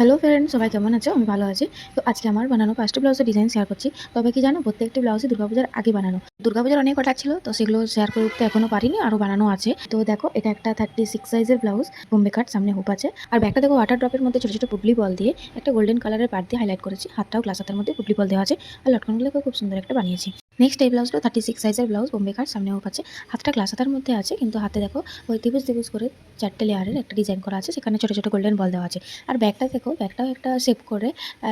Hello friend সবাই কেমন আছো? আমি ভালো আছি। তো আজকে আমার বানানো পাঁচটা ব্লাউজের ডিজাইন শেয়ার করছি। তবে কি জানো, প্রত্যেকটি ব্লাউজই দুর্গাপূজার আগে বানানো। দুর্গাপূজার অনেক কটা ছিল, তো সেগুলো শেয়ার করে উঠতে এখনও পারিনি আরও বানানো আছে। তো দেখো, এটা একটা থার্টি সিক্স সাইজের ব্লাউজ বোম্বে কাট সামনে হুপ আছে। আর ব্যাগটা দেখো ওয়াটার ড্রপের মধ্যে ছোটো ছোটো পুবলি বল দিয়ে একটা গোল্ডেন কালারের পার দিয়ে হাইলাইট করেছি। হাতটাও গ্লাস হাতের মধ্যে পুবলি বল দেওয়া আছে। আর লটকনগুলোকে খুব সুন্দর একটা বানিয়েছি। নেক্সট এই ব্লাউজটা থার্টি সিক্স সাইজের ব্লাউজ বোম্বে কাট সামনে হুপ আছে হাতটা গ্লাস হাতার মধ্যে আছে, কিন্তু হাতে দেখো ওই ত্রিভুজ ত্রিভুজ করে চারটে লেয়ারের একটা ডিজাইন করা আছে, সেখানে ছোটো ছোটো গোল্ডেন বল দেওয়া আছে। আর ব্যাগটা দেখো, ব্যাগটাও একটা শেপ করে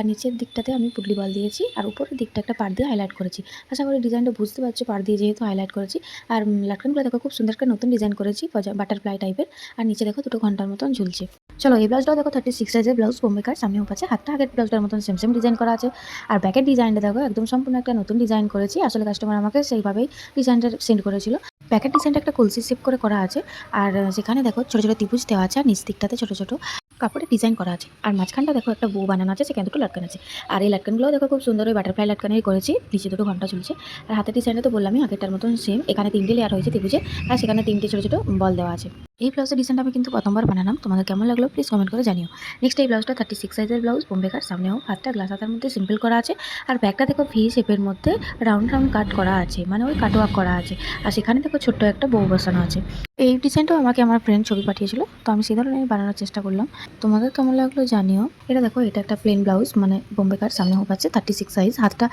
নিচের দিকটাতে আমি পুটলি বল দিয়েছি, আর উপরের দিকটা একটা পার দিয়ে হাইলাইট করেছি। আশা করি ডিজাইনটা বুঝতে পারছ পার দিয়ে যেহেতু হাইলাইট করেছি। আর লাটকানগুলো দেখো, খুব সুন্দর একটা নতুন ডিজাইন করেছি বাটারফ্লাই টাইপের আর নিচে দেখো দুটো ঘণ্টার মতন ঝুলছে। চলো, এই ব্লাউজটাও দেখো থার্টি সিক্স সাইজের ব্লাউজ বোম্বে কার সামনে উপাচ্ছে হাতটা আগের ব্লাউজটার মতন সেম সেম ডিজাইন করা আছে। আর ব্যাকের ডিজাইনটা দেখো, একদম সম্পূর্ণ একটা নতুন ডিজাইন করেছি। আসলে কাস্টমার আমাকে সেইভাবেই ডিজাইনটা সেন্ড করেছিল। প্যাকেট ডিজাইনটা একটা কলসি শেপ করে করা আছে আর সেখানে দেখো ছোটো ছোটো ত্রিভুজ দেওয়া আছে আর নিচ দিকটাতে ছোটো ছোটো কাপড়ে ডিজাইন করা আছে। আর মাঝখানটা দেখো একটা বউ বানানো আছে, সেখানে দুটো লাটকান আছে। আর এই লাটকানগুলো দেখো খুব সুন্দর ওই বাটারফ্লাই লাটকানেই করেছি, নিচে দুটো ঘণ্টা চলছে আর হাতের ডিজাইনটা তো বললামই আগেরটার মতন সেম এখানে তিনটে লেয়ার হয়েছে ত্রিভুজে আর সেখানে তিনটে ছোটো ছোটো বল দেওয়া আছে। এই ব্লাউজের ডিজাইনটা আমি কিন্তু প্রথমবার বানালাম। তোমাদের কেমন লাগল প্লিজ কমেন্ট করে জানিও। নেক্সট এই ব্লাউজটা থার্টি সিক্স সাইজের ব্লাউজ, বোম্বে কাট সামনেও হাতটা গ্লাস হাতের মধ্যে সিম্পল করা আছে। আর ব্যাগটা দেখো ভি শেপের মধ্যে রাউন্ড রাউন্ড কাট করা আছে। মানে ওই কাট ওয়ার্ক করা আছে। আর সেখানে দেখো ছোট্ট একটা বউ বসানো আছে। এই ডিজাইনটাও আমাকে আমার ফ্রেন্ড ছবি পাঠিয়েছিল। তো আমি সেই ধরনের বানানোর চেষ্টা করলাম। তোমাদের কেমন লাগল জানিও। এটা দেখো, এটা একটা প্লেন ব্লাউজ মানে বোম্বেকার সামনে হোক আছে থার্টি সিক্স সাইজ হাতটা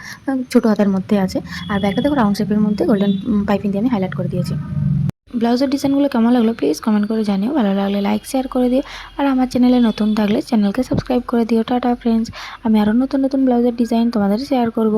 ছোটো হাতের মধ্যে আছে। আর ব্যাগটা দেখো রাউন্ড শেপের মধ্যে গোল্ডেন পাইপিং দিয়ে আমি হাইলাইট করে দিয়েছি। ব্লাউজের ডিজাইনগুলো কেমন লাগল প্লিজ কমেন্ট করে জানিও। ভালো লাগলে লাইক শেয়ার করে দিও। আর আমার চ্যানেলে নতুন থাকলে চ্যানেলকে সাবস্ক্রাইব করে দিও। টাটা ফ্রেন্ডস আমি আরও নতুন নতুন ব্লাউজের ডিজাইন তোমাদের শেয়ার করব।